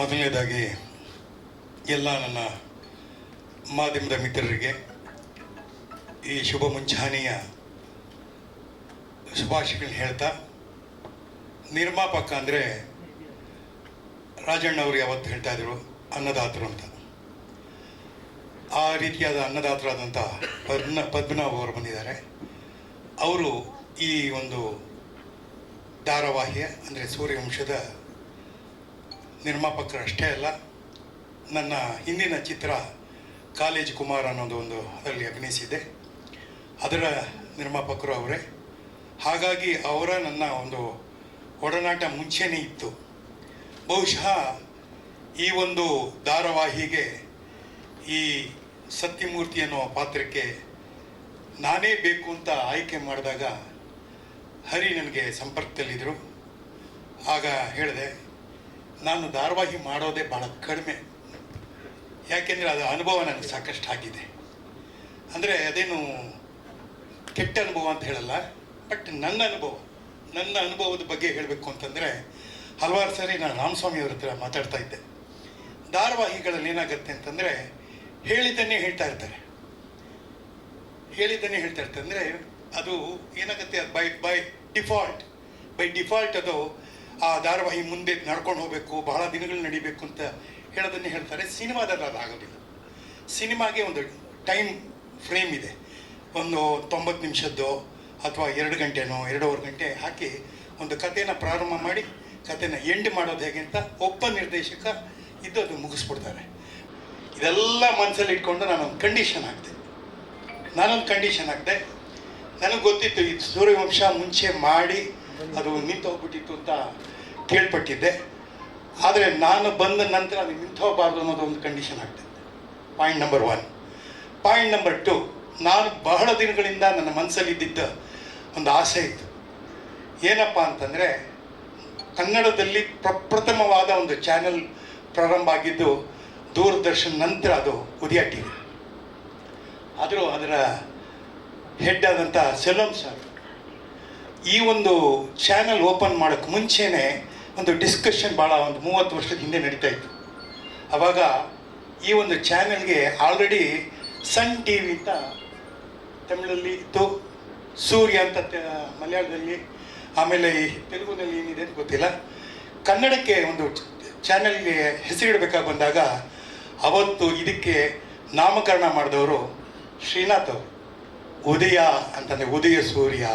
ಮೊದಲನೇದಾಗಿ ಎಲ್ಲ ನನ್ನ ಮಾಧ್ಯಮದ ಮಿತ್ರರಿಗೆ ಈ ಶುಭ ಮುಂಚಾನೆಯ ಶುಭಾಶಯಗಳನ್ನ ಹೇಳ್ತಾ, ನಿರ್ಮಾಪಕ ಅಂದರೆ ರಾಜಣ್ಣವರು ಯಾವತ್ತು ಹೇಳ್ತಾ ಇದ್ರು? ಅನ್ನದಾತರು ಅಂತ. ಆ ರೀತಿಯಾದ ಅನ್ನದಾತರಾದಂಥ ಪದ್ಮ, ಪದ್ಮನಾಭ ಅವರು ಬಂದಿದ್ದಾರೆ. ಅವರು ಈ ಒಂದು ಧಾರಾವಾಹಿಯ ಅಂದರೆ ಸೂರ್ಯವಂಶದ ನಿರ್ಮಾಪಕರಷ್ಟೇ ಅಲ್ಲ, ನನ್ನ ಹಿಂದಿನ ಚಿತ್ರ ಕಾಲೇಜ್ ಕುಮಾರ್ ಅನ್ನೋದು ಒಂದು ಅದರಲ್ಲಿ ಅಭಿನಯಿಸಿದ್ದೆ. ಅದರ ನಿರ್ಮಾಪಕರು ಅವರೇ. ಹಾಗಾಗಿ ಅವರ ನನ್ನ ಒಂದು ಒಡನಾಟ ಮುಂಚೆನೇ ಇತ್ತು. ಬಹುಶಃ ಈ ಒಂದು ಧಾರಾವಾಹಿಗೆ ಈ ಸತ್ಯಮೂರ್ತಿ ಅನ್ನೋ ಪಾತ್ರಕ್ಕೆ ನಾನೇ ಬೇಕು ಅಂತ ಆಯ್ಕೆ ಮಾಡಿದಾಗ ಹರಿ ನನಗೆ ಸಂಪರ್ಕದಲ್ಲಿದ್ದರು. ಆಗ ಹೇಳಿದೆ ನಾನು ಧಾರಾವಾಹಿ ಮಾಡೋದೇ ಭಾಳ ಕಡಿಮೆ. ಯಾಕೆಂದರೆ ಅದು ಅನುಭವ ನನಗೆ ಸಾಕಷ್ಟು ಆಗಿದೆ. ಅಂದರೆ ಅದೇನು ಕೆಟ್ಟ ಅನುಭವ ಅಂತ ಹೇಳಲ್ಲ, ಬಟ್ ನನ್ನ ಅನುಭವ, ನನ್ನ ಅನುಭವದ ಬಗ್ಗೆ ಹೇಳಬೇಕು ಅಂತಂದರೆ ಹಲವಾರು ಸಾರಿ ನಾನು ರಾಮಸ್ವಾಮಿ ಅವ್ರ ಹತ್ರ ಮಾತಾಡ್ತಾ ಇದ್ದೆ. ಧಾರಾವಾಹಿಗಳಲ್ಲಿ ಏನಾಗುತ್ತೆ ಅಂತಂದರೆ ಹೇಳಿದ್ದನ್ನೇ ಹೇಳ್ತಾ ಇರ್ತಾರೆ. ಹೇಳಿದ್ದನ್ನೇ ಹೇಳ್ತಾ ಇರ್ತಾರೆ. ಅಂದರೆ ಅದು ಏನಾಗುತ್ತೆ, ಅದು by by default by default ಅದು ಆ ಧಾರಾವಾಹಿ ಮುಂದೆ ನಡ್ಕೊಂಡು ಹೋಗಬೇಕು, ಬಹಳ ದಿನಗಳು ನಡಿಬೇಕು ಅಂತ ಹೇಳೋದನ್ನೇ ಹೇಳ್ತಾರೆ. ಸಿನಿಮಾದಲ್ಲಿ ಅದು ಆಗೋದಿಲ್ಲ ಸಿನಿಮಾಗೆ ಒಂದು ಟೈಮ್ ಫ್ರೇಮ್ ಇದೆ. ಒಂದು ತೊಂಬತ್ತು ನಿಮಿಷದ್ದು ಅಥವಾ ಎರಡು ಗಂಟೆನೋ, ಎರಡೂವರೆ ಗಂಟೆ ಹಾಕಿ ಒಂದು ಕಥೆನ ಪ್ರಾರಂಭ ಮಾಡಿ, ಕಥೆನ ಎಂಡ್ ಮಾಡೋದು ಹೇಗೆ ಅಂತ ಒಬ್ಬ ನಿರ್ದೇಶಕ ಇದ್ದು ಅದು ಮುಗಿಸ್ಬಿಡ್ತಾರೆ. ಇದೆಲ್ಲ ಮನಸ್ಸಲ್ಲಿ ಇಟ್ಕೊಂಡು ನಾನೊಂದು ಕಂಡೀಷನ್ ಹಾಕಿದೆ. ನಾನೊಂದು ಕಂಡೀಷನ್ ಹಾಕಿದೆ. ನನಗೆ ಗೊತ್ತಿತ್ತು ಇದು ಸೂರ್ಯವಂಶ ಮುಂಚೆ ಮಾಡಿ ಅದು ನಿಂತು ಹೋಗ್ಬಿಟ್ಟಿತ್ತು ಅಂತ ಕೇಳ್ಪಟ್ಟಿದ್ದೆ. ಆದರೆ ನಾನು ಬಂದ ನಂತರ ಅದು ನಿಂತು ಹೋಗಬಾರ್ದು ಅನ್ನೋದು ಒಂದು ಕಂಡೀಷನ್ ಆಗ್ತಿತ್ತು. Point number one point number two ನಾನು ಬಹಳ ದಿನಗಳಿಂದ ನನ್ನ ಮನಸ್ಸಲ್ಲಿದ್ದಿದ್ದ ಒಂದು ಆಸೆ ಇತ್ತು. ಏನಪ್ಪ ಅಂತಂದರೆ, ಕನ್ನಡದಲ್ಲಿ ಪ್ರಪ್ರಥಮವಾದ ಒಂದು ಚಾನೆಲ್ ಪ್ರಾರಂಭ ಆಗಿದ್ದು ದೂರದರ್ಶನ್ ನಂತರ ಅದು ಉದಯ ಟಿವಿ. ಆದರೂ ಅದರ ಹೆಡ್ ಆದಂಥ ಸೆಲೋಮ್ ಸರ್ ಈ ಒಂದು ಚಾನಲ್ ಓಪನ್ ಮಾಡೋಕ್ಕೆ ಮುಂಚೆನೇ ಒಂದು ಡಿಸ್ಕಷನ್ ಭಾಳ ಒಂದು ಮೂವತ್ತು ವರ್ಷದ ಹಿಂದೆ ನಡೀತಾ ಇತ್ತು. ಆವಾಗ ಈ ಒಂದು ಚಾನೆಲ್ಗೆ ಆಲ್ರೆಡಿ ಸನ್ ಟಿ ವಿ ಅಂತ ತಮಿಳಲ್ಲಿ ಇತ್ತು, ಸೂರ್ಯ ಅಂತ ಮಲಯಾಳದಲ್ಲಿ, ಆಮೇಲೆ ಈ ತೆಲುಗುನಲ್ಲಿ ಏನಿದೆ ಅಂತ ಗೊತ್ತಿಲ್ಲ. ಕನ್ನಡಕ್ಕೆ ಒಂದು ಚಾನಲ್ಗೆ ಹೆಸರಿಡಬೇಕಾಗಿ ಬಂದಾಗ ಅವತ್ತು ಇದಕ್ಕೆ ನಾಮಕರಣ ಮಾಡಿದವರು ಶ್ರೀನಾಥ್ ಅವರು. ಉದಯ ಅಂತಂದರೆ ಉದಯ ಸೂರ್ಯ.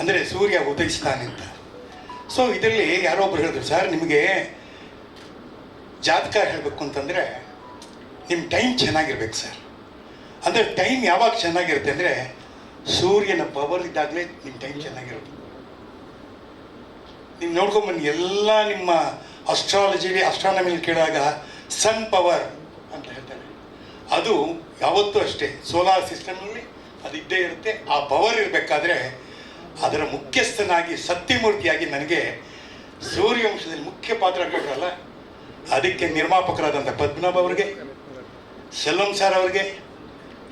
ಅಂದರೆ ಸೂರ್ಯ ಉದಯಿಸ್ತಾನೆ ಅಂತ. ಸೊ ಇದರಲ್ಲಿ ಯಾರೋ ಒಬ್ರು ಹೇಳಿದ್ರು ಸರ್ ನಿಮಗೆ ಜಾತಕ ಹೇಳಬೇಕು ಅಂತಂದರೆ ನಿಮ್ಮ ಟೈಮ್ ಚೆನ್ನಾಗಿರ್ಬೇಕು ಸರ್ ಅಂದರೆ ಟೈಮ್ ಯಾವಾಗ ಚೆನ್ನಾಗಿರುತ್ತೆ ಅಂದರೆ ಸೂರ್ಯನ ಪವರ್ ಇದ್ದಾಗಲೇ ನಿಮ್ಮ ಟೈಮ್ ಚೆನ್ನಾಗಿರುತ್ತೆ. ನೀವು ನೋಡ್ಕೊಂಬನ್ನಿ, ಎಲ್ಲ ನಿಮ್ಮ ಅಸ್ಟ್ರಾಲಜಿಲಿ ಅಸ್ಟ್ರಾನಮಿಲಿ ಕೇಳಿದಾಗ ಸನ್ ಪವರ್ ಅಂತ ಹೇಳ್ತಾರೆ. ಅದು ಯಾವತ್ತೂ ಅಷ್ಟೇ. ಸೋಲಾರ್ ಸಿಸ್ಟಮ್ನಲ್ಲಿ ಅದು ಇದ್ದೇ ಇರುತ್ತೆ. ಆ ಪವರ್ ಇರಬೇಕಾದ್ರೆ ಅದರ ಮುಖ್ಯಸ್ಥನಾಗಿ, ಸತ್ಯಮೂರ್ತಿಯಾಗಿ ನನಗೆ ಸೂರ್ಯವಂಶದಲ್ಲಿ ಮುಖ್ಯ ಪಾತ್ರ ಕೊಟ್ಟರಲ್ಲ ಅದಕ್ಕೆ ನಿರ್ಮಾಪಕರಾದಂಥ ಪದ್ಮನಾಭ ಅವರಿಗೆ ಸೆಲ್ವಂ ಸರ್ ಅವರಿಗೆ,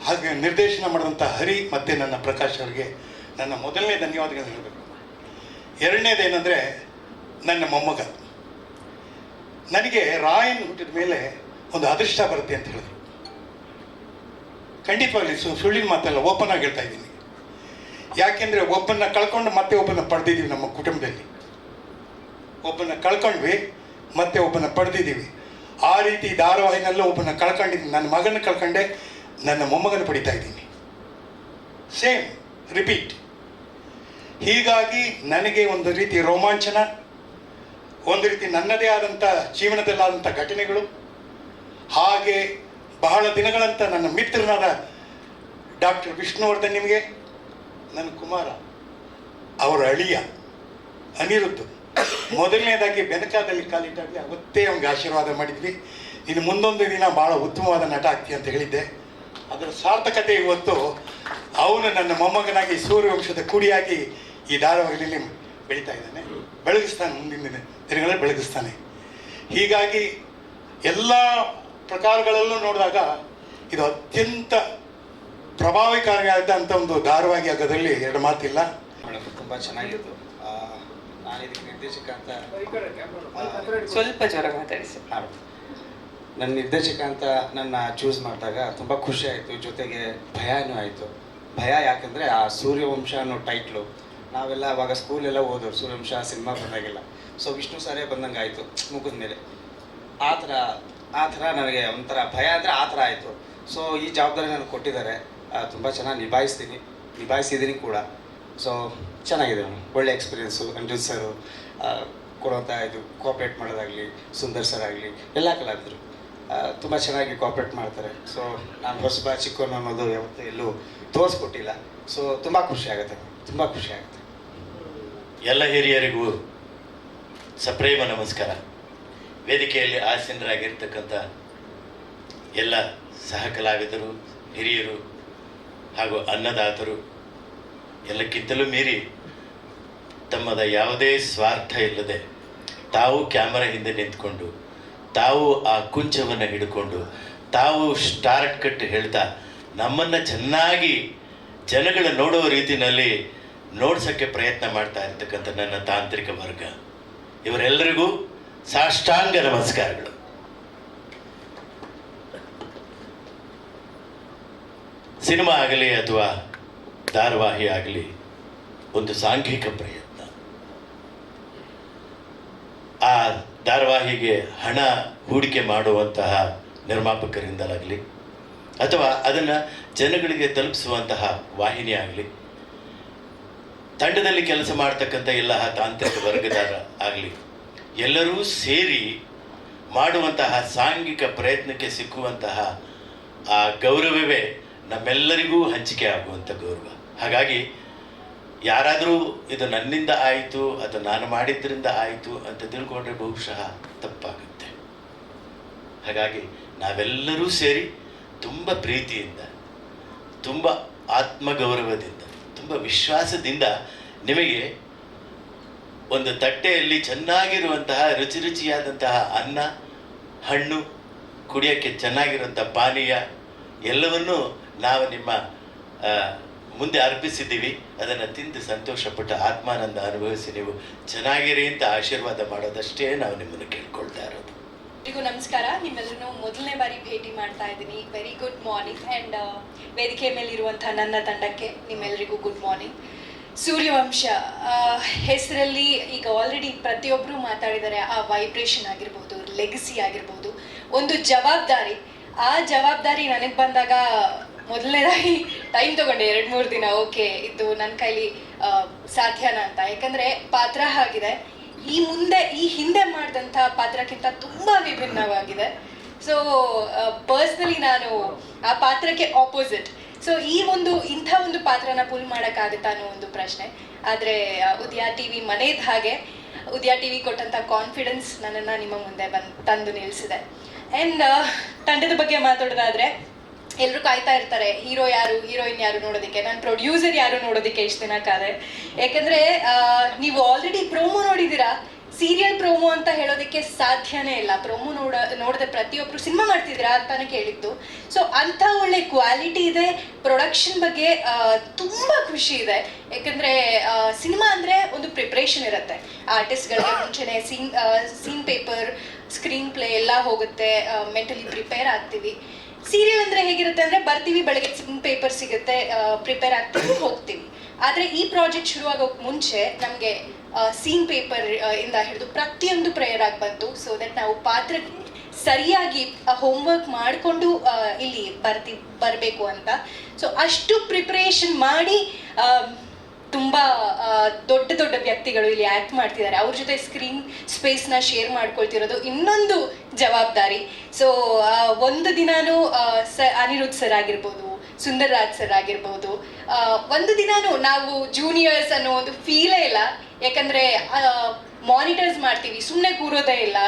ಹಾಗೆ ನಿರ್ದೇಶನ ಮಾಡಿದಂಥ ಹರಿ ಮತ್ತು ನನ್ನ ಪ್ರಕಾಶ್ ಅವರಿಗೆ ನನ್ನ ಮೊದಲನೇ ಧನ್ಯವಾದಗಳನ್ನು ಹೇಳಬೇಕು. ಎರಡನೇದೇನೆಂದರೆ ನನ್ನ ಮೊಮ್ಮಗ. ನನಗೆ ರಾಯನ್ ಹುಟ್ಟಿದ ಮೇಲೆ ಒಂದು ಅದೃಷ್ಟ ಬರುತ್ತೆ ಅಂತ ಹೇಳಿದ್ರು. ಖಂಡಿತವಾಗ್ಲಿ ಸುಳ್ಳಿನ ಮಾತಲ್ಲ ಓಪನ್ ಆಗಿ ಹೇಳ್ತಾ ಇದ್ದೀನಿ. ಯಾಕೆಂದರೆ ಒಬ್ಬನ್ನ ಕಳ್ಕೊಂಡು ಮತ್ತೆ ಒಬ್ಬನ ಪಡೆದಿದ್ದೀವಿ ನಮ್ಮ ಕುಟುಂಬದಲ್ಲಿ. ಒಬ್ಬನ ಕಳ್ಕೊಂಡ್ವಿ, ಮತ್ತೆ ಒಬ್ಬನ ಪಡೆದಿದ್ದೀವಿ. ಆ ರೀತಿ ಧಾರಾವಾಹಿನಲ್ಲೂ ಒಬ್ಬನ ಕಳ್ಕೊಂಡಿದ್ದೀನಿ. ನನ್ನ ಮಗನ ಕಳ್ಕೊಂಡೆ, ನನ್ನ ಮೊಮ್ಮಗನ ಪಡಿತಾ ಇದ್ದೀನಿ. ಸೇಮ್ ರಿಪೀಟ್ ಹೀಗಾಗಿ ನನಗೆ ಒಂದು ರೀತಿ ರೋಮಾಂಚನ, ಒಂದು ರೀತಿ ನನ್ನದೇ ಆದಂಥ ಜೀವನದಲ್ಲಾದಂಥ ಘಟನೆಗಳು, ಹಾಗೆ ಬಹಳ ದಿನಗಳಂತ ನನ್ನ ಮಿತ್ರನಾದ ಡಾಕ್ಟರ್ ವಿಷ್ಣುವರ್ಧನ್ ನಿಮಗೆ ನನ್ನ ಕುಮಾರ, ಅವರ ಅಳಿಯ ಅನಿರುದ್ಧ. ಮೊದಲನೇದಾಗಿ ಬೆನಕಾದಲ್ಲಿ ಕಾಲಿಟ್ಟಾಗಲಿ, ಅವತ್ತೇ ಅವ್ನಿಗೆ ಆಶೀರ್ವಾದ ಮಾಡಿದ್ವಿ. ಇನ್ನು ಮುಂದೊಂದು ದಿನ ಭಾಳ ಉತ್ತಮವಾದ ನಟ ಆಗ್ತಿ ಅಂತ ಹೇಳಿದ್ದೆ. ಅದರ ಸಾರ್ಥಕತೆ ಇವತ್ತು, ಅವನು ನನ್ನ ಮೊಮ್ಮಗನಾಗಿ ಸೂರ್ಯವಂಶದ ಕುಡಿಯಾಗಿ ಈ ಧಾರಾವಾಹಿಯಲ್ಲಿ ಬೆಳೀತಾ ಇದ್ದಾನೆ. ಬೆಳಗಿಸ್ತಾನೆ, ಮುಂದಿನ ದಿನ ದಿನಗಳಲ್ಲಿ ಬೆಳಗಿಸ್ತಾನೆ. ಹೀಗಾಗಿ ಎಲ್ಲ ಪ್ರಕಾರಗಳಲ್ಲೂ ನೋಡಿದಾಗ ಇದು ಅತ್ಯಂತ ಪ್ರಭಾವಕಾರಿಯಾದಂಥ ಒಂದು ಧಾರವಾಗಿ ಆಗೋದ್ರಲ್ಲಿ ಎರಡು ಮಾತಿಲ್ಲ. ತುಂಬಾ ತುಂಬ ಚೆನ್ನಾಗಿತ್ತು. ಆ, ನಾನು ಇದಕ್ಕೆ ನಿರ್ದೇಶಕ ಅಂತ ಸ್ವಲ್ಪ ಜ್ವರ ಮಾತಾಡಿ ಸರ್ ನನ್ನ ನಿರ್ದೇಶಕ ಅಂತ ನನ್ನ ಚೂಸ್ ಮಾಡಿದಾಗ ತುಂಬ ಖುಷಿ ಆಯಿತು ಜೊತೆಗೆ ಭಯನೂ ಆಯಿತು. ಭಯ ಯಾಕಂದರೆ ಆ ಸೂರ್ಯವಂಶ ಅನ್ನೋ ಟೈಟ್ಲು ನಾವೆಲ್ಲ ಅವಾಗ ಸ್ಕೂಲೆಲ್ಲ ಓದೋರು ಸೂರ್ಯವಂಶ ಸಿನಿಮಾ ಬಂದಾಗೆಲ್ಲ. ಸೊ ವಿಷ್ಣು ಸಾರೇ ಬಂದಂಗೆ ಆಯಿತು ಮುಗಿದ ಮೇಲೆ. ಆ ಥರ ಆ ಥರ ನನಗೆ ಒಂಥರ ಭಯ ಅಂದರೆ ಆ ಥರ ಆಯಿತು. ಸೊ ಈ ಜವಾಬ್ದಾರಿ ನನಗೆ ಕೊಟ್ಟಿದ್ದಾರೆ. ತುಂಬ ಚೆನ್ನಾಗಿ ನಿಭಾಯಿಸ್ತೀನಿ ನಿಭಾಯಿಸಿದ್ದೀನಿ ಕೂಡ. ಸೊ ಚೆನ್ನಾಗಿದೆ ಒಳ್ಳೆ ಎಕ್ಸ್ಪೀರಿಯೆನ್ಸು ಅಂಜುನ್ ಸರು ಕೊಡುವಂಥ ಇದು ಕೋಪ್ರೇಟ್ ಮಾಡೋದಾಗಲಿ, ಸುಂದರ್ ಸರ್ ಆಗಲಿ, ಎಲ್ಲ ಕಲಾವಿದರು. ತುಂಬ ಚೆನ್ನಾಗಿ ಕೋಪ್ರೇಟ್ ಮಾಡ್ತಾರೆ. ಸೊ ನಾನು ಹೊಸಬ ಚಿಕ್ಕೋನ್ ಅನ್ನೋದು ಯಾವತ್ತೂ ಎಲ್ಲೂ ತೋರಿಸ್ಕೊಟ್ಟಿಲ್ಲ. ಸೊ ತುಂಬ ಖುಷಿ ಆಗುತ್ತೆ ತುಂಬ ಖುಷಿ ಆಗುತ್ತೆ. ಎಲ್ಲ ಹಿರಿಯರಿಗೂ ಸಪ್ರೇಮ ನಮಸ್ಕಾರ. ವೇದಿಕೆಯಲ್ಲಿ ಆಸೀನರಾಗಿರ್ತಕ್ಕಂಥ ಎಲ್ಲ ಸಹ ಕಲಾವಿದರು, ಹಿರಿಯರು ಹಾಗೂ ಅನ್ನದಾತರು ಎಲ್ಲಕ್ಕಿಂತಲೂ ಮೀರಿ ತಮ್ಮದ ಯಾವುದೇ ಸ್ವಾರ್ಥ ಇಲ್ಲದೆ ತಾವು ಕ್ಯಾಮರಾ ಹಿಂದೆ ನಿಂತ್ಕೊಂಡು, ತಾವು ಆ ಕುಂಚವನ್ನು ಹಿಡ್ಕೊಂಡು, ತಾವು ಸ್ಟಾರ್ಟ್ ಕಟ್ ಹೇಳ್ತಾ ನಮ್ಮನ್ನು ಚೆನ್ನಾಗಿ ಜನಗಳ ನೋಡುವ ರೀತಿಯಲ್ಲಿ ನೋಡ್ಸೋಕ್ಕೆ ಪ್ರಯತ್ನ ಮಾಡ್ತಾ ಇರ್ತಕ್ಕಂಥ ನನ್ನ ತಾಂತ್ರಿಕ ವರ್ಗ. ಇವರೆಲ್ಲರಿಗೂ ಸಾಷ್ಟಾಂಗ ನಮಸ್ಕಾರಗಳು. ಸಿನಿಮಾ ಆಗಲಿ ಅಥವಾ ಧಾರಾವಾಹಿ ಆಗಲಿ, ಒಂದು ಸಾಂಘಿಕ ಪ್ರಯತ್ನ. ಆ ಧಾರಾವಾಹಿಗೆ ಹಣ ಹೂಡಿಕೆ ಮಾಡುವಂತಹ ನಿರ್ಮಾಪಕರಿಂದಲಾಗಲಿ, ಅಥವಾ ಅದನ್ನು ಜನಗಳಿಗೆ ತಲುಪಿಸುವಂತಹ ವಾಹಿನಿ ಆಗಲಿ, ತಂಡದಲ್ಲಿ ಕೆಲಸ ಮಾಡ್ತಕ್ಕಂಥ ಎಲ್ಲ ತಾಂತ್ರಿಕ ವರ್ಗದಾರ ಆಗಲಿ, ಎಲ್ಲರೂ ಸೇರಿ ಮಾಡುವಂತಹ ಸಾಂಘಿಕ ಪ್ರಯತ್ನಕ್ಕೆ ಸಿಕ್ಕುವಂತಹ ಆ ಗೌರವವೇ ನಮ್ಮೆಲ್ಲರಿಗೂ ಹಂಚಿಕೆ ಆಗುವಂಥ ಗೌರವ. ಹಾಗಾಗಿ ಯಾರಾದರೂ ಇದು ನನ್ನಿಂದ ಆಯಿತು ಅಥವಾ ನಾನು ಮಾಡಿದ್ದರಿಂದ ಆಯಿತು ಅಂತ ತಿಳ್ಕೊಂಡ್ರೆ ಬಹುಶಃ ತಪ್ಪಾಗುತ್ತೆ. ಹಾಗಾಗಿ ನಾವೆಲ್ಲರೂ ಸೇರಿ ತುಂಬ ಪ್ರೀತಿಯಿಂದ, ತುಂಬ ಆತ್ಮಗೌರವದಿಂದ, ತುಂಬ ವಿಶ್ವಾಸದಿಂದ ನಿಮಗೆ ಒಂದು ತಟ್ಟೆಯಲ್ಲಿ ಚೆನ್ನಾಗಿರುವಂತಹ ರುಚಿ ರುಚಿಯಾದಂತಹ ಅನ್ನ, ಹಣ್ಣು, ಕುಡಿಯೋಕ್ಕೆ ಚೆನ್ನಾಗಿರುವಂಥ ಪಾನೀಯ ಎಲ್ಲವನ್ನೂ ನಾವು ನಿಮ್ಮ ಮುಂದೆ ಅರ್ಪಿಸಿದ್ದೀವಿ. ಅದನ್ನು ತಿಂದು ಸಂತೋಷಪಟ್ಟು ಆತ್ಮಾನಂದ ಅನುಭವಿಸಿ ನೀವು ಚೆನ್ನಾಗಿರಿ ಅಂತ ಆಶೀರ್ವಾದ ಮಾಡೋದಷ್ಟೇ ನಾವು ನಿಮ್ಮನ್ನು ಕೇಳ್ಕೊಳ್ತಾ ಇರೋದು. ಎಲ್ರಿಗೂ ನಮಸ್ಕಾರ. ನಿಮ್ಮೆಲ್ಲರೂ ಮೊದಲನೇ ಬಾರಿ ಭೇಟಿ ಮಾಡ್ತಾ ಇದ್ದೀನಿ. ವೆರಿ ಗುಡ್ ಮಾರ್ನಿಂಗ್ ಆ್ಯಂಡ್ ವೇದಿಕೆ ಮೇಲಿರುವಂಥ ನನ್ನ ತಂಡಕ್ಕೆ ನಿಮ್ಮೆಲ್ಲರಿಗೂ ಗುಡ್ ಮಾರ್ನಿಂಗ್ ಸೂರ್ಯವಂಶ ಹೆಸರಲ್ಲಿ ಈಗ ಆಲ್ರೆಡಿ ಪ್ರತಿಯೊಬ್ಬರು ಮಾತಾಡಿದ್ದಾರೆ ಆ ವೈಬ್ರೇಷನ್ ಆಗಿರ್ಬೋದು ಲೆಗಸಿ ಆಗಿರ್ಬೋದು, ಒಂದು ಜವಾಬ್ದಾರಿ. ಆ ಜವಾಬ್ದಾರಿ ನನಗೆ ಬಂದಾಗ ಮೊದಲನೇದಾಗಿ ಟೈಮ್ ತಗೊಂಡೆ, ಎರಡು, ಮೂರು ದಿನ ಓಕೆ ಇದು ನನ್ನ ಕೈಲಿ ಸಾಧ್ಯನ ಅಂತ. ಯಾಕಂದರೆ ಪಾತ್ರ ಆಗಿದೆ. ಈ ಮುಂದೆ, ಈ ಹಿಂದೆ ಮಾಡಿದಂಥ ಪಾತ್ರಕ್ಕಿಂತ ತುಂಬ ವಿಭಿನ್ನವಾಗಿದೆ. ಸೊ ಪರ್ಸ್ನಲಿ ನಾನು ಆ ಪಾತ್ರಕ್ಕೆ ಆಪೋಸಿಟ್ ಸೊ ಈ ಒಂದು, ಇಂಥ ಒಂದು ಪಾತ್ರನ ಪುಲ್ ಮಾಡೋಕ್ಕಾಗುತ್ತಾ ಅನ್ನೋ ಒಂದು ಪ್ರಶ್ನೆ. ಆದರೆ ಉದಯ ಟಿ ವಿ ಮನೇದ ಹಾಗೆ, ಉದ್ಯಾ ಟಿ ವಿ ಕೊಟ್ಟಂಥ ಕಾನ್ಫಿಡೆನ್ಸ್ ನನ್ನನ್ನು ನಿಮ್ಮ ಮುಂದೆ ಬಂದು, ತಂದು ನಿಲ್ಲಿಸಿದೆ ಆ್ಯಂಡ್ ತಂಡದ ಬಗ್ಗೆ ಮಾತಾಡೋದಾದ್ರೆ ಎಲ್ಲರೂ ಕಾಯ್ತಾ ಇರ್ತಾರೆ, ಹೀರೋ ಯಾರು, ಹೀರೋಯಿನ್ ಯಾರು ನೋಡೋದಕ್ಕೆ? ನಾನು ಪ್ರೊಡ್ಯೂಸರ್ ಯಾರು ನೋಡೋದಕ್ಕೆ ಇಷ್ಟು ದಿನ ಕಾದೆ? ಯಾಕಂದ್ರೆ ನೀವು ಆಲ್ರೆಡಿ ಪ್ರೋಮೋ ನೋಡಿದ್ದೀರಾ? ಸೀರಿಯಲ್ ಪ್ರೋಮೋ ಅಂತ ಹೇಳೋದಕ್ಕೆ ಸಾಧ್ಯನೇ ಇಲ್ಲ. ಪ್ರೋಮೋ ನೋಡ ನೋಡಿದ್ರೆ ಪ್ರತಿಯೊಬ್ಬರು ಸಿನಿಮಾ ಮಾಡ್ತಿದ್ದೀರಾ ಅಂತಾನೆ ಕೇಳಿದ್ದು. ಸೊ ಅಂಥ ಒಳ್ಳೆ ಕ್ವಾಲಿಟಿ ಇದೆ. ಪ್ರೊಡಕ್ಷನ್ ಬಗ್ಗೆ ತುಂಬ ಖುಷಿ ಇದೆ. ಯಾಕಂದ್ರೆ ಸಿನಿಮಾ ಅಂದರೆ ಒಂದು ಪ್ರಿಪ್ರೇಷನ್ ಇರುತ್ತೆ. ಆರ್ಟಿಸ್ಟ್ಗಳಿಗೆ ಮುಂಚೆನೆ scene scene paper screenplay ಎಲ್ಲ ಹೋಗುತ್ತೆ. ಮೆಂಟಲಿ ಪ್ರಿಪೇರ್ ಆಗ್ತೀವಿ. ಸೀರಿಯಲ್ ಅಂದ್ರೆ ಹೇಗಿರುತ್ತೆ ಅಂದ್ರೆ ಬರ್ತೀವಿ, ಬೆಳಗ್ಗೆ ಪೇಪರ್ ಸಿಗುತ್ತೆ ಪ್ರಿಪೇರ್ ಆಗ್ತೀವಿ, ಹೋಗ್ತೀವಿ. ಆದ್ರೆ ಈ ಪ್ರಾಜೆಕ್ಟ್ ಶುರುವಾಗೋಕ್ ಮುಂಚೆ ನಮಗೆ ಸೀನ್ ಪೇಪರ್ ಇಂದ ಹಿಡಿದು ಪ್ರತಿಯೊಂದು ಪ್ರೇಯರ್ ಆಗಿ ಬಂತು. ಸೊ ದಟ್ ನಾವು ಪಾತ್ರ ಸರಿಯಾಗಿ ಹೋಮ್ವರ್ಕ್ ಮಾಡಿಕೊಂಡು ಇಲ್ಲಿ ಬರ್ತಿ, ಬರಬೇಕು ಅಂತ. ಸೊ ಅಷ್ಟು ಪ್ರಿಪ್ರೇಷನ್ ಮಾಡಿ ತುಂಬ ದೊಡ್ಡ ದೊಡ್ಡ ವ್ಯಕ್ತಿಗಳು ಇಲ್ಲಿ ಆಕ್ಟ್ ಮಾಡ್ತಿದ್ದಾರೆ. ಅವ್ರ ಜೊತೆ ಸ್ಕ್ರೀನ್ ಸ್ಪೇಸ್ನ ಶೇರ್ ಮಾಡ್ಕೊಳ್ತಿರೋದು ಇನ್ನೊಂದು ಜವಾಬ್ದಾರಿ. ಸೊ ಒಂದು ದಿನಾನು ಅನಿರುದ್ಧ ಸರ್ ಆಗಿರ್ಬೋದು, ಸುಂದರ್ ರಾಜ್ ಸರ್ ಆಗಿರ್ಬೋದು ಒಂದು ದಿನಾನು ನಾವು ಜೂನಿಯರ್ಸ್ ಅನ್ನೋ ಒಂದು ಫೀಲೇ ಇಲ್ಲ. ಯಾಕಂದ್ರೆ ಮಾನಿಟರ್ಸ್ ಮಾಡ್ತೀವಿ ಸುಮ್ಮನೆ ಕೂರೋದೇ ಇಲ್ಲ.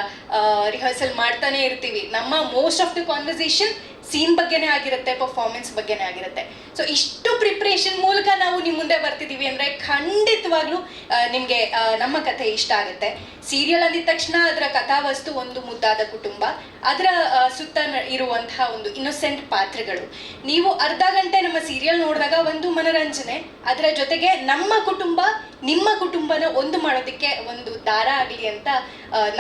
ರಿಹರ್ಸಲ್ ಮಾಡ್ತಾನೆ ಇರ್ತೀವಿ. ನಮ್ಮ most of the conversation scene ಬಗ್ಗೆನೇ ಆಗಿರುತ್ತೆ ಪರ್ಫಾರ್ಮೆನ್ಸ್ ಬಗ್ಗೆನೇ ಆಗಿರುತ್ತೆ. ಸೊ ಇಷ್ಟು ಪ್ರಿಪ್ರೇಷನ್ ಮೂಲಕ ನಾವು ನಿಮ್ಮ ಮುಂದೆ ಬರ್ತಿದ್ದೀವಿ ಅಂದರೆ ಖಂಡಿತವಾಗ್ಲೂ ನಿಮಗೆ ನಮ್ಮ ಕಥೆ ಇಷ್ಟ ಆಗುತ್ತೆ. ಸೀರಿಯಲ್ ಅಂದಿದ ತಕ್ಷಣ ಅದರ ಕಥಾವಸ್ತು ಒಂದು ಮುದ್ದಾದ ಕುಟುಂಬ. ಅದರ ಸುತ್ತ ಇರುವಂತಹ ಒಂದು ಇನ್ನೊಸೆಂಟ್ ಪಾತ್ರಗಳು. ನೀವು ಅರ್ಧ ಗಂಟೆ ನಮ್ಮ ಸೀರಿಯಲ್ ನೋಡಿದಾಗ ಒಂದು ಮನೋರಂಜನೆ. ಅದರ ಜೊತೆಗೆ ನಮ್ಮ ಕುಟುಂಬ, ನಿಮ್ಮ ಕುಟುಂಬನ ಒಂದು ಮಾಡೋದಕ್ಕೆ ಒಂದು ದಾರ ಆಗಲಿ ಅಂತ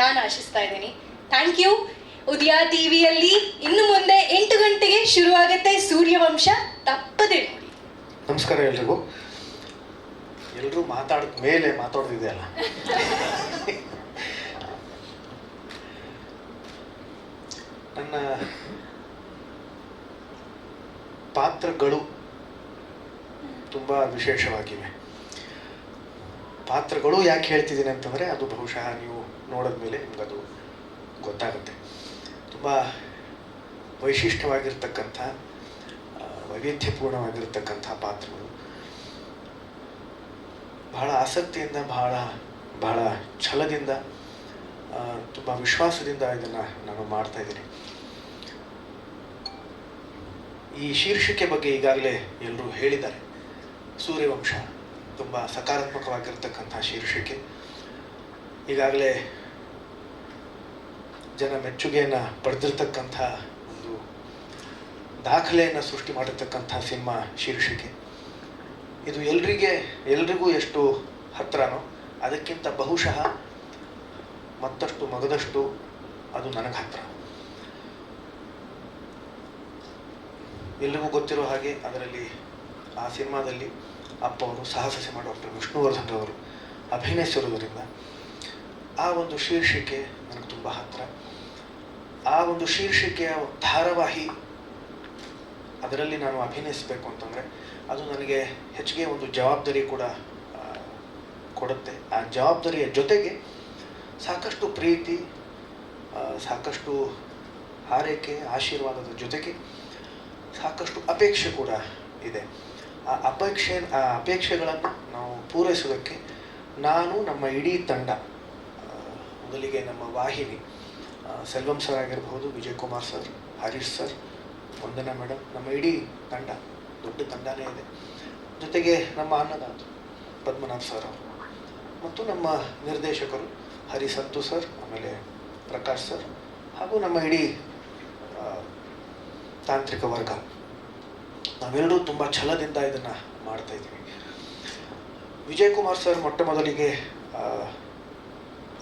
ನಾನು ಆಶಿಸ್ತಾ ಇದ್ದೀನಿ. ಥ್ಯಾಂಕ್ ಯು ಉದಯ ಟಿವಿಯಲ್ಲಿ ಇನ್ನು ಮುಂದೆ ಎಂಟು ಗಂಟೆಗೆ ಶುರುವಾಗುತ್ತೆ ಸೂರ್ಯವಂಶ. ತಪ್ಪದೆ ನೋಡಿ. ನಮಸ್ಕಾರ ಎಲ್ರಿಗೂ. ಎಲ್ಲರೂ ಮಾತಾಡ, ಮೇಲೆ ಮಾತಾಡ್ತಿದೆಯಲ್ಲ ನನ್ನ ಪಾತ್ರಗಳು ತುಂಬ ವಿಶೇಷವಾಗಿವೆ. ಪಾತ್ರಗಳು ಯಾಕೆ ಹೇಳ್ತಿದ್ದೀನಿ ಅಂತಂದರೆ, ಅದು ಬಹುಶಃ ನೀವು ನೋಡಿದ ಮೇಲೆ ನಿಮ್ಗದು ಗೊತ್ತಾಗುತ್ತೆ. ತುಂಬ ವೈಶಿಷ್ಟ್ಯವಾಗಿರ್ತಕ್ಕಂಥ ವೈವಿಧ್ಯಪೂರ್ಣವಾಗಿರ್ತಕ್ಕಂಥ ಪಾತ್ರಗಳು. ಬಹಳ ಆಸಕ್ತಿಯಿಂದ, ಬಹಳ ಬಹಳ ಛಲದಿಂದ ತುಂಬ ವಿಶ್ವಾಸದಿಂದ ಇದನ್ನು ನಾನು ಮಾಡ್ತಾ ಇದ್ದೀನಿ. ಈ ಶೀರ್ಷಿಕೆ ಬಗ್ಗೆ ಈಗಾಗಲೇ ಎಲ್ಲರೂ ಹೇಳಿದ್ದಾರೆ. ಸೂರ್ಯವಂಶ ತುಂಬ ಸಕಾರಾತ್ಮಕವಾಗಿರ್ತಕ್ಕಂಥ ಶೀರ್ಷಿಕೆ. ಈಗಾಗಲೇ ಜನ ಮೆಚ್ಚುಗೆಯನ್ನು ಪಡೆದಿರ್ತಕ್ಕಂಥ ಒಂದು ದಾಖಲೆಯನ್ನು ಸೃಷ್ಟಿ ಮಾಡಿರ್ತಕ್ಕಂಥ ಸಿನಿಮಾ ಶೀರ್ಷಿಕೆ. ಇದು ಎಲ್ರಿಗೆ, ಎಲ್ರಿಗೂ ಎಷ್ಟು ಹತ್ರನೋ ಅದಕ್ಕಿಂತ ಬಹುಶಃ ಮತ್ತಷ್ಟು ಮಗದಷ್ಟು ಅದು ನನಗೆ ಹತ್ತಿರ ಎಲ್ರಿಗೂ ಗೊತ್ತಿರೋ ಹಾಗೆ ಅದರಲ್ಲಿ ಆ ಸಿನಿಮಾದಲ್ಲಿ ಅಪ್ಪ ಅವರು ಸಾಹಸ ಸಿನಿಮಾ ಡಾಕ್ಟರ್ ವಿಷ್ಣುವರ್ಧನ್ ಅವರು ಅಭಿನಯಿಸಿರುವುದರಿಂದ ಆ ಒಂದು ಶೀರ್ಷಿಕೆ ನನಗೆ ತುಂಬ ಹತ್ತಿರ ಆ ಒಂದು ಶೀರ್ಷಿಕೆಯ ಧಾರಾವಾಹಿ ಅದರಲ್ಲಿ ನಾನು ಅಭಿನಯಿಸಬೇಕು ಅಂತಂದರೆ ಅದು ನನಗೆ ಹೆಚ್ಚಿಗೆ ಒಂದು ಜವಾಬ್ದಾರಿ ಕೂಡ ಕೊಡುತ್ತೆ. ಆ ಜವಾಬ್ದಾರಿಯ ಜೊತೆಗೆ ಸಾಕಷ್ಟು ಪ್ರೀತಿ ಸಾಕಷ್ಟು ಹಾರೈಕೆ, ಆಶೀರ್ವಾದದ ಜೊತೆಗೆ ಸಾಕಷ್ಟು ಅಪೇಕ್ಷೆ ಕೂಡ ಇದೆ. ಆ ಅಪೇಕ್ಷೆ, ಆ ಅಪೇಕ್ಷೆಗಳನ್ನು ನಾವು ಪೂರೈಸೋದಕ್ಕೆ ನಾನು ನಮ್ಮ ಇಡೀ ತಂಡ ಮೊದಲಿಗೆ ನಮ್ಮ ವಾಹಿನಿ ಸೆಲ್ವಂ ಸರ್ ಆಗಿರಬಹುದು Vijay Kumar sir Harish sir Vandana madam ನಮ್ಮ ಇಡೀ ತಂಡ, ದೊಡ್ಡ ತಂಡನೇ ಇದೆ. ಜೊತೆಗೆ ನಮ್ಮ ಅನ್ನದಾತ ಪದ್ಮನಾಭ್ ಸರ್ ಅವರು ಮತ್ತು ನಮ್ಮ ನಿರ್ದೇಶಕರು ಹರಿ ಸಂತು ಸರ್ ಆಮೇಲೆ ಪ್ರಕಾಶ್ ಸರ್ ಹಾಗೂ ನಮ್ಮ ಇಡೀ ತಾಂತ್ರಿಕ ವರ್ಗ. ನಾವೆಲ್ಲರೂ ತುಂಬ ಛಲದಿಂದ ಇದನ್ನು ಮಾಡ್ತಾ ಇದ್ದೀವಿ ವಿಜಯ್ ಕುಮಾರ್ ಸರ್ ಮೊಟ್ಟ ಮೊದಲಿಗೆ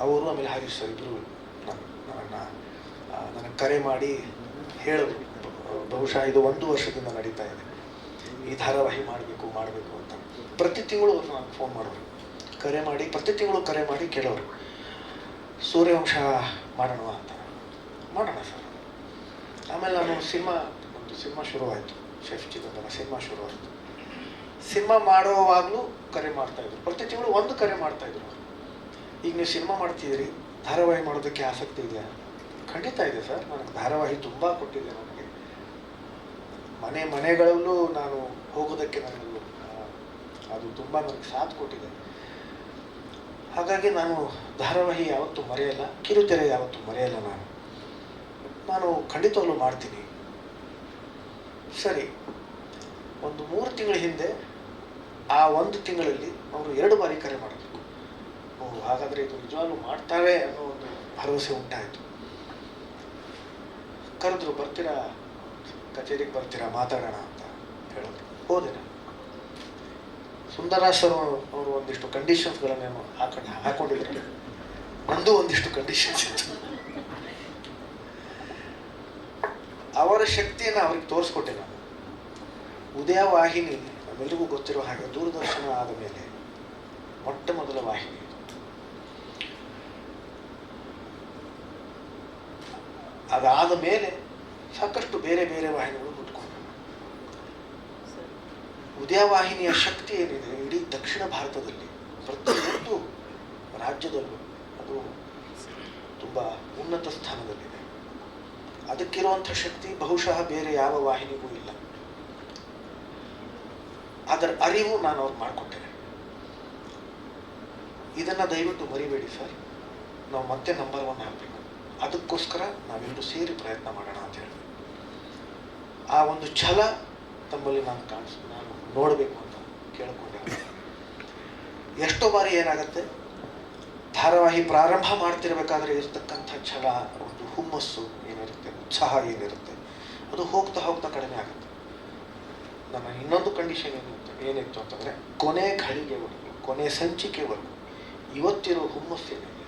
ಅವರು ಆಮೇಲೆ ಹರೀಶ್ ಸರ್ ಇಬ್ಬರು ನನ್ನ ನನಗೆ ಕರೆ ಮಾಡಿ ಹೇಳಿದ್ರು ಬಹುಶಃ ಇದು ಒಂದು ವರ್ಷದಿಂದ ನಡೀತಾ ಇದೆ. ಈ ಧಾರಾವಾಹಿ ಮಾಡಬೇಕು ಮಾಡಬೇಕು ಅಂತ. ಪ್ರತಿ ತಿಂಗಳು ಅವರು ನನಗೆ ಫೋನ್ ಮಾಡೋರು. ಕರೆ ಮಾಡಿ, ಪ್ರತಿ ತಿಂಗಳು ಕರೆ ಮಾಡಿ ಕೇಳೋರು. ಸೂರ್ಯವಂಶ ಮಾಡೋಣ ಅಂತ. ಮಾಡೋಣ ಸರ್. ಆಮೇಲೆ ನಾನು ಸಿನಿಮಾ, ಒಂದು ಸಿನಿಮಾ ಶುರುವಾಯಿತು. ಶೆಫ್ ಚಿದಂಬರ ಸಿನಿಮಾ ಶುರುವಾಯಿತು. ಸಿನಿಮಾ ಮಾಡೋವಾಗಲೂ ಕರೆ ಮಾಡ್ತಾಯಿದ್ರು ಪ್ರತಿ ತಿಂಗಳು ಒಂದು ಕರೆ ಮಾಡ್ತಾಯಿದ್ರು ಈಗ ನೀವು ಸಿನಿಮಾ ಮಾಡ್ತಿದ್ದೀರಿ, ಧಾರಾವಾಹಿ ಮಾಡೋದಕ್ಕೆ ಆಸಕ್ತಿ ಇದೆಯಾ ಖಂಡಿತ ಇದೆ ಸರ್, ನನಗೆ ಧಾರಾವಾಹಿ ತುಂಬ ಕೊಟ್ಟಿದೆ ನನಗೆ. ಮನೆ ಮನೆಗಳಲ್ಲೂ ನಾನು ಹೋಗೋದಕ್ಕೆ ನನಗೆ ಅದು ತುಂಬ ನನಗೆ ಸಾಥ್ ಕೊಟ್ಟಿದೆ. ಹಾಗಾಗಿ ನಾನು ಧಾರಾವಾಹಿ ಯಾವತ್ತೂ ಮರೆಯಲ್ಲ ಕಿರುತೆರೆ ಯಾವತ್ತೂ ಮರೆಯಲ್ಲ ನಾನು. ನಾನು ಖಂಡಿತವಲ್ಲೂ ಮಾಡ್ತೀನಿ. ಸರಿ, ಒಂದು ಮೂರು ತಿಂಗಳ ಹಿಂದೆ, ಆ ಒಂದು ತಿಂಗಳಲ್ಲಿ ಅವರು ಎರಡು ಬಾರಿ ಕರೆ ಮಾಡಬೇಕು ಓ ಹಾಗಾದರೆ ಇದು ನಿಜವಾಗ್ಲೂ ಮಾಡ್ತಾರೆ ಅನ್ನೋ ಒಂದು ಭರವಸೆ ಉಂಟಾಯಿತು. ಕರೆದ್ರು, ಬರ್ತೀರಾ? ಕಚೇರಿಗೆ ಬರ್ತೀರಾ? ಮಾತಾಡೋಣ ಅಂತ ಹೇಳಿದ್ರು ಹೋದೆ ನಾನು. ಅವರು ಒಂದಿಷ್ಟು ಕಂಡೀಷನ್ಸ್ಗಳನ್ನೇನು ಹಾಕೊಂಡು ಹಾಕೊಂಡಿದ್ರು ನಂದು ಒಂದಿಷ್ಟು ಕಂಡೀಷನ್ಸ್ ಇತ್ತು. ಅವರ ಶಕ್ತಿಯನ್ನು ಅವ್ರಿಗೆ ತೋರಿಸ್ಕೊಟ್ಟೆ ನಾನು. ಉದಯ ವಾಹಿನಿ ನಮ್ಮೆಲ್ಲರಿಗೂ ಗೊತ್ತಿರೋ ಹಾಗೆ ದೂರದರ್ಶನ ಆದ ಮೇಲೆ ಮೊಟ್ಟ ಮೊದಲ ವಾಹಿನಿ ಇದು. ಅದಾದ ಮೇಲೆ ಸಾಕಷ್ಟು ಬೇರೆ ಬೇರೆ ವಾಹಿನಿಗಳು ಹುಟ್ಕೊಂಡವು ಉದಯವಾಹಿನಿಯ ಶಕ್ತಿ ಏನಿದೆ? ಇಡೀ ದಕ್ಷಿಣ ಭಾರತದಲ್ಲಿ ಪ್ರತಿಯೊಂದು ರಾಜ್ಯದಲ್ಲೂ ಅದು ತುಂಬ ಉನ್ನತ ಸ್ಥಾನದಲ್ಲಿದೆ. ಅದಕ್ಕಿರುವಂಥ ಶಕ್ತಿ ಬಹುಶಃ ಬೇರೆ ಯಾವ ವಾಹಿನಿಗೂ ಇಲ್ಲ. ಅದರ ಅರಿವು ನಾನು ಅವ್ರು ಮಾಡಿಕೊಟ್ಟೆ ಇದನ್ನು ದಯವಿಟ್ಟು ಮರಿಬೇಡಿ ಸರ್. ನಾವು ಮತ್ತೆ ನಂಬರ್ ಒನ್ ಆಗಬೇಕು ಅದಕ್ಕೋಸ್ಕರ ನಾವೆಲ್ಲರೂ ಸೇರಿ ಪ್ರಯತ್ನ ಮಾಡೋಣ ಅಂತ ಹೇಳಿ ಆ ಒಂದು ಛಲ ತಮ್ಮಲ್ಲಿ ನಾನು ಕಾಣಿಸ್, ನಾನು ನೋಡಬೇಕು ಅಂತ ಕೇಳಿಕೊಂಡೆ. ಎಷ್ಟೋ ಬಾರಿ ಏನಾಗುತ್ತೆ, ಧಾರಾವಾಹಿ ಪ್ರಾರಂಭ ಮಾಡ್ತಿರ್ಬೇಕಾದ್ರೆ ಇರ್ತಕ್ಕಂಥ ಛಲ, ಒಂದು ಹುಮ್ಮಸ್ಸು ಏನಿರುತ್ತೆ, ಉತ್ಸಾಹ ಏನಿರುತ್ತೆ, ಅದು ಹೋಗ್ತಾ ಹೋಗ್ತಾ ಕಡಿಮೆ ಆಗುತ್ತೆ. ನನ್ನ ಇನ್ನೊಂದು ಕಂಡೀಷನ್ ಏನಿತ್ತು ಏನಿತ್ತು ಅಂತಂದರೆ ಕೊನೆ ಘಳಿಗೆವರೆಗೂ ಕೊನೆ ಸಂಚಿಕೆವರೆಗೂ ಇವತ್ತಿರೋ ಹುಮ್ಮಸ್ಸು ಏನಿದೆ,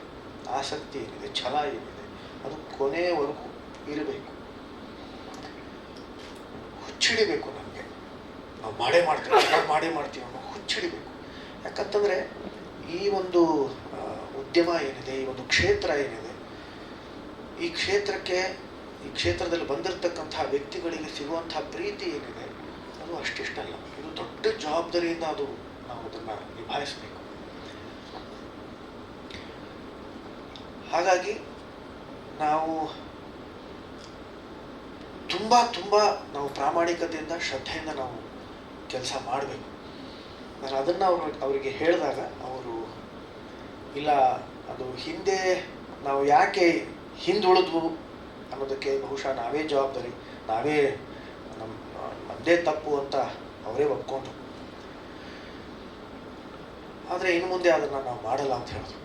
ಆಸಕ್ತಿ ಏನಿದೆ, ಛಲ ಏನಿದೆ ಕೊನೆಯವರೆಗೂ ಇರಬೇಕು. ಹುಚ್ಚಿಡಿಬೇಕು ನಮಗೆ. ನಾವು ಮಾಡೇ ಮಾಡ್ತೀವಿ ಮಾಡೇ ಮಾಡ್ತೀವಿ ಅನ್ನೋ ಹುಚ್ಚಿಡಿಬೇಕು. ಯಾಕಂತಂದರೆ ಈ ಒಂದು ಉದ್ಯಮ ಏನಿದೆ, ಈ ಒಂದು ಕ್ಷೇತ್ರ ಏನಿದೆ, ಈ ಕ್ಷೇತ್ರಕ್ಕೆ, ಈ ಕ್ಷೇತ್ರದಲ್ಲಿ ಬಂದಿರತಕ್ಕಂತಹ ವ್ಯಕ್ತಿಗಳಿಗೆ ಸಿಗುವಂತಹ ಪ್ರೀತಿ ಏನಿದೆ, ಅದು ಅಷ್ಟಿಷ್ಟಲ್ಲ. ಇದು ದೊಡ್ಡ ಜವಾಬ್ದಾರಿಯಿಂದ ಅದು ನಾವು ಅದನ್ನು ನಿಭಾಯಿಸಬೇಕು. ಹಾಗಾಗಿ ನಾವು ತುಂಬ ತುಂಬ ನಾವು ಪ್ರಾಮಾಣಿಕತೆಯಿಂದ ಶ್ರದ್ಧೆಯಿಂದ ನಾವು ಕೆಲಸ ಮಾಡಬೇಕು. ನಾನು ಅದನ್ನು ಅವ್ರ, ಅವರಿಗೆ ಹೇಳಿದಾಗ ಅವರು, ಇಲ್ಲ, ಅದು ಹಿಂದೆ ನಾವು ಯಾಕೆ ಹಿಂದುಳಿದ್ವು? ಅನ್ನೋದಕ್ಕೆ ಬಹುಶಃ ನಾವೇ ಜವಾಬ್ದಾರಿ, ನಾವೇ ನಮ್ಮ ನಮ್ಮದೇ ತಪ್ಪು ಅಂತ ಅವರೇ ಒಪ್ಕೊಂಡ್ರು. ಆದರೆ ಇನ್ನು ಮುಂದೆ ಅದನ್ನು ನಾವು ಮಾಡಲ್ಲ ಅಂತ ಹೇಳಿದ್ರು.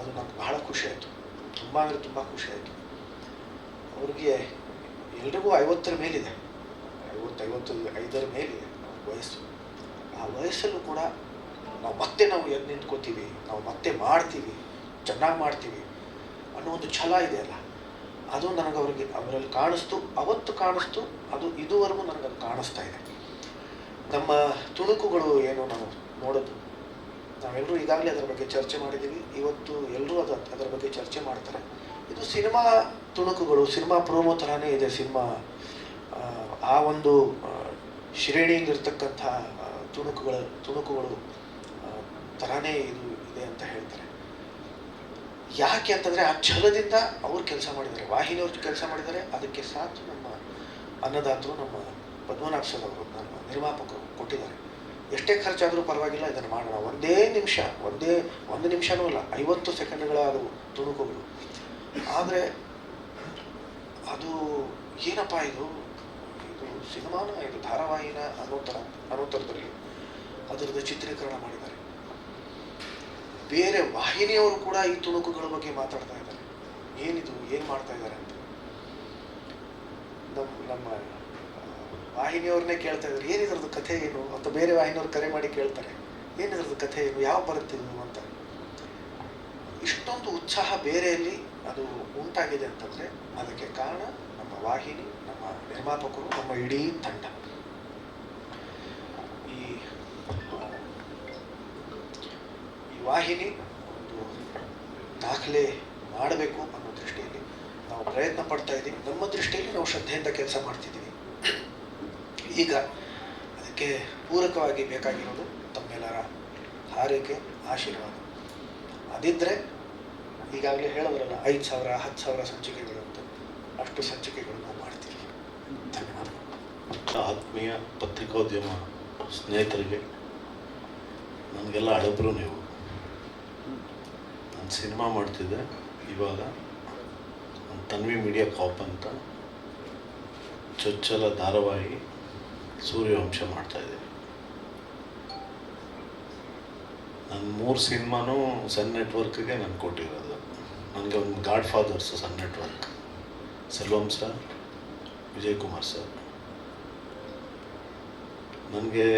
ಅದು ನನಗೆ ಬಹಳ ಖುಷಿ ಆಯಿತು. ತುಂಬ ಅಂದರೆ ತುಂಬ ಖುಷಿ ಆಯಿತು. ಅವ್ರಿಗೆ ಎಲ್ರಿಗೂ ಐವತ್ತರ ಮೇಲಿದೆ. ಐವತ್ತು ಐವತ್ತು ಐದರ ಮೇಲಿದೆ ವಯಸ್ಸು. ಆ ವಯಸ್ಸಲ್ಲೂ ಕೂಡ ನಾವು ಮತ್ತೆ ನಾವು ಎದ್ದು ನಿಂತ್ಕೋತೀವಿ, ನಾವು ಮತ್ತೆ ಮಾಡ್ತೀವಿ, ಚೆನ್ನಾಗಿ ಮಾಡ್ತೀವಿ ಅನ್ನೋ ಒಂದು ಛಲ ಇದೆಯಲ್ಲ ಅದು ನನಗೆ ಅವ್ರಿಗೆ, ಅವರಲ್ಲಿ ಕಾಣಿಸ್ತು, ಅವತ್ತು ಕಾಣಿಸ್ತು, ಅದು ಇದುವರೆಗೂ ನನಗದು ಕಾಣಿಸ್ತಾ ಇದೆ. ನಮ್ಮ ತುಣುಕುಗಳು ಏನು ನಾವು ನೋಡೋದು? ನಾವೆಲ್ಲರೂ ಈಗಾಗಲೇ ಅದರ ಬಗ್ಗೆ ಚರ್ಚೆ ಮಾಡಿದ್ದೀವಿ. ಇವತ್ತು ಎಲ್ಲರೂ ಅದು ಅದರ ಬಗ್ಗೆ ಚರ್ಚೆ ಮಾಡ್ತಾರೆ. ಇದು ಸಿನಿಮಾ ತುಣುಕುಗಳು ಸಿನಿಮಾ ಪ್ರೋಮೋ ಥರನೇ ಇದೆ ಸಿನಿಮಾ. ಆ, ಒಂದು ಶ್ರೇಣಿಯಲ್ಲಿರ್ತಕ್ಕಂಥ ತುಣುಕುಗಳ ತುಣುಕುಗಳು ಥರನೇ ಇದು ಇದೆ ಅಂತ ಹೇಳ್ತಾರೆ. ಯಾಕೆ ಅಂತಂದರೆ ಆ ಛಲದಿಂದ ಅವ್ರು ಕೆಲಸ ಮಾಡಿದ್ದಾರೆ. ವಾಹಿನಿಯವ್ರು ಕೆಲಸ ಮಾಡಿದ್ದಾರೆ. ಅದಕ್ಕೆ ಸಾಥ್ ನಮ್ಮ ಅನ್ನದಾತರು ನಮ್ಮ ಪದ್ಮನಾಭ ಸರ್ ಅವರು ನಮ್ಮ ನಿರ್ಮಾಪಕರು ಕೊಟ್ಟಿದ್ದಾರೆ. ಎಷ್ಟೇ ಖರ್ಚಾದರೂ ಪರವಾಗಿಲ್ಲ, ಇದನ್ನು ಮಾಡೋಣ ಒಂದೇ ನಿಮಿಷ, ಒಂದೇ, ಒಂದು ನಿಮಿಷನೂ ಅಲ್ಲ, ಐವತ್ತು ಸೆಕೆಂಡ್ಗಳಾದವು ತುಣುಕುಗಳು ಆದರೆ, ಅದು ಏನಪ್ಪ ಇದು? ಇದು ಸಿನಿಮಾನ, ಇದು ಧಾರಾವಾಹಿನ ಅನ್ನೋ ಥರ ಅನ್ನೋ ಥರದಲ್ಲಿ ಅದರದ್ದು ಚಿತ್ರೀಕರಣ ಮಾಡಿದ್ದಾರೆ. ಬೇರೆ ವಾಹಿನಿಯವರು ಕೂಡ ಈ ತುಣುಕುಗಳ ಬಗ್ಗೆ ಮಾತಾಡ್ತಾ ಇದ್ದಾರೆ. ಏನಿದು, ಏನು ಮಾಡ್ತಾ ಇದ್ದಾರೆ ಅಂತ. ನಮ್ಮ ನಮ್ಮ ವಾಹಿನಿಯವ್ರನ್ನೇ ಕೇಳ್ತಾ ಇದ್ದಾರೆ. ಏನಿದ್ರದ್ದು ಕಥೆ ಏನು ಅಂತ ಬೇರೆ ವಾಹಿನಿಯವ್ರು ಕರೆ ಮಾಡಿ ಕೇಳ್ತಾರೆ. ಏನಿದ್ರದ್ದು ಕಥೆ ಏನು? ಯಾವ ಬರುತ್ತಿದ್ದು ಅಂತ. ಇಷ್ಟೊಂದು ಉತ್ಸಾಹ ಬೇರೆಯಲ್ಲಿ ಅದು ಉಂಟಾಗಿದೆ ಅಂತಂದರೆ ಅದಕ್ಕೆ ಕಾರಣ ನಮ್ಮ ವಾಹಿನಿ, ನಮ್ಮ ನಿರ್ಮಾಪಕರು, ನಮ್ಮ ಇಡೀ ತಂಡ. ಈ ಈ ವಾಹಿನಿ ಒಂದು ದಾಖಲೆ ಮಾಡಬೇಕು ಅನ್ನೋ ದೃಷ್ಟಿಯಲ್ಲಿ ನಾವು ಪ್ರಯತ್ನ ಪಡ್ತಾ ಇದ್ದೀವಿ ನಮ್ಮ ದೃಷ್ಟಿಯಲ್ಲಿ ನಾವು ಶ್ರದ್ಧೆಯಿಂದ ಕೆಲಸ ಮಾಡ್ತಿದ್ದೀವಿ ಈಗ ಅದಕ್ಕೆ ಪೂರಕವಾಗಿ ಬೇಕಾಗಿರೋದು ತಮ್ಮೆಲ್ಲರ ಹಾರೈಕೆ ಆಶೀರ್ವಾದ. ಅದಿದ್ದರೆ ಈಗಾಗಲೇ ಹೇಳೋದ್ರಲ್ಲ ಐದು ಸಾವಿರ, ಹತ್ತು ಸಾವಿರ ಸಂಚಿಕೆಗಳು ಅಂತ. ಅಷ್ಟು ಸಂಚಿಕೆಗಳು ನಾವು ಮಾಡ್ತೀವಿ. ಧನ್ಯವಾದ ಆತ್ಮೀಯ ಪತ್ರಿಕೋದ್ಯಮ ಸ್ನೇಹಿತರಿಗೆ, ನನಗೆಲ್ಲ ಹಳಬರು ನೀವು. ನಾನು ಸಿನಿಮಾ ಮಾಡ್ತಿದ್ದೆ, ಇವಾಗ ತನ್ವಿ ಮೀಡಿಯಾ ಕಾಪ್ ಅಂತ, ಚೊಚ್ಚಲ ಧಾರಾವಾಹಿ ಸೂರ್ಯವಂಶ ಮಾಡ್ತಾಯಿದ್ದೀನಿ ನನ್ನ ಮೂರು ಸಿನಿಮಾನೂ ಸನ್ ನೆಟ್ವರ್ಕ್ಗೆ ನಾನು ಕೊಟ್ಟಿರೋದು. ನನಗೆ ಒಂದು godfathers Sun Network. Selvam sir Vijay Kumar sir ನನಗೆ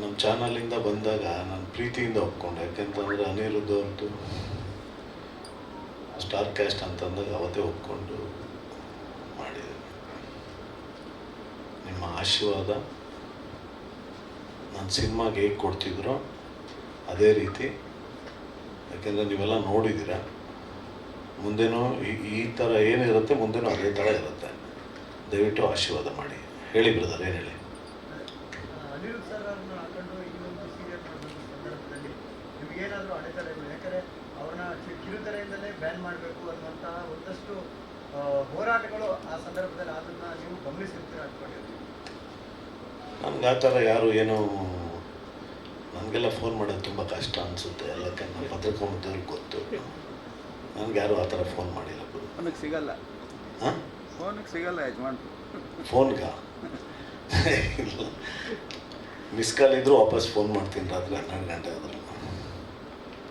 ನಮ್ಮ ಚಾನಲಿಂದ ಬಂದಾಗ ನಾನು ಪ್ರೀತಿಯಿಂದ ಒಪ್ಕೊಂಡೆ. ಯಾಕೆಂತಂದರೆ ಅನಿರುದ್ಧ ಅವ್ರದ್ದು ಸ್ಟಾರ್ ಕ್ಯಾಸ್ಟ್ ಅಂತಂದಾಗ ಅವತ್ತೇ ಒಪ್ಕೊಂಡು ಮಾಡಿದೆ. ನಿಮ್ಮ ಆಶೀರ್ವಾದ ನನ್ನ ಸಿನಿಮಾಗೆ ಹೇಗೆ ಕೊಡ್ತಿದ್ರೋ ಅದೇ ರೀತಿ. ಯಾಕೆಂದರೆ ನೀವೆಲ್ಲ ನೋಡಿದ್ದೀರ, ಮುಂದೆನೂ ಈ ಈ ಥರ ಏನಿರುತ್ತೆ, ಮುಂದೆನೂ ಅದೇ ಥರ ಇರುತ್ತೆ. ದಯವಿಟ್ಟು ಆಶೀರ್ವಾದ ಮಾಡಿ. ಹೇಳಿ ಬ್ರದರ್, ಏನು ಹೇಳಿ? ನಿಮಗೇನಾದರೂ ಅಡೆತಡೆಗಳು ಬ್ಯಾನ್ ಮಾಡಬೇಕು ಒಂದಷ್ಟು ಹೋರಾಟಗಳು ಆ ಸಂದರ್ಭದಲ್ಲಿ ಅದನ್ನ ನೀವು ಗಮನಿಸಿರ್ತೀರ ಅನ್ಕೊಂಡಿರ್ತೀವಿ ನನ್ಗೆ ಆ ಥರ ಯಾರು ಏನೋ ನನಗೆಲ್ಲ ಫೋನ್ ಮಾಡೋದು ತುಂಬ ಕಷ್ಟ ಅನಿಸುತ್ತೆ. ಎಲ್ಲಕ್ಕೆ ನಮ್ಮ ಪತ್ರಿಕೋದ್ಯವ್ರಿಗೆ ಗೊತ್ತು. ನನಗೆ ಯಾರು ಆ ಥರ ಫೋನ್ ಮಾಡಿಲ್ಲ ಫೋನಿಗೆ ಸಿಗಲ್ಲ. ಹಾಂ ಫೋನಿಗೆ ಸಿಗಲ್ಲ ಯಜಮಾನ್ ಫೋನ್ಗ ಇಲ್ಲ. ಮಿಸ್ ಕಾಲ್ ಇದ್ರು ವಾಪಸ್ ಫೋನ್ ಮಾಡ್ತೀನಿ ರಾತ್ರಿ ಹನ್ನೆರಡು ಗಂಟೆ ಆದ್ರೆ.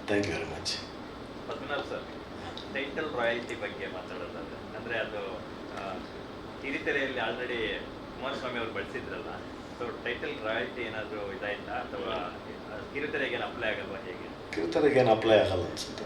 Thank you very much Padmanabh sir title royalty ಬಗ್ಗೆ ಮಾತಾಡೋದಾದ್ರೆ ಅಂದರೆ ಅದು ಕಿರಿತೆರೆಯಲ್ಲಿ ಆಲ್ರೆಡಿ ಕುಮಾರಸ್ವಾಮಿ ಅವರು ಬಳಸಿದ್ರಲ್ಲ ಸೊ ಟೈಟಲ್ ರಾಯಲ್ಟಿ ಏನಾದರೂ ಇದಾಯ್ತಾ? ಅಥವಾ ಕಿರುತೆರೆಗೆ ಅಪ್ಲೈ ಆಗಲ್ವಾ ಹೇಗೆ? ಕಿರುತೆರೆಗೆ ಏನು ಅಪ್ಲೈ ಆಗಲ್ಲ ಅನ್ಸುತ್ತೆ.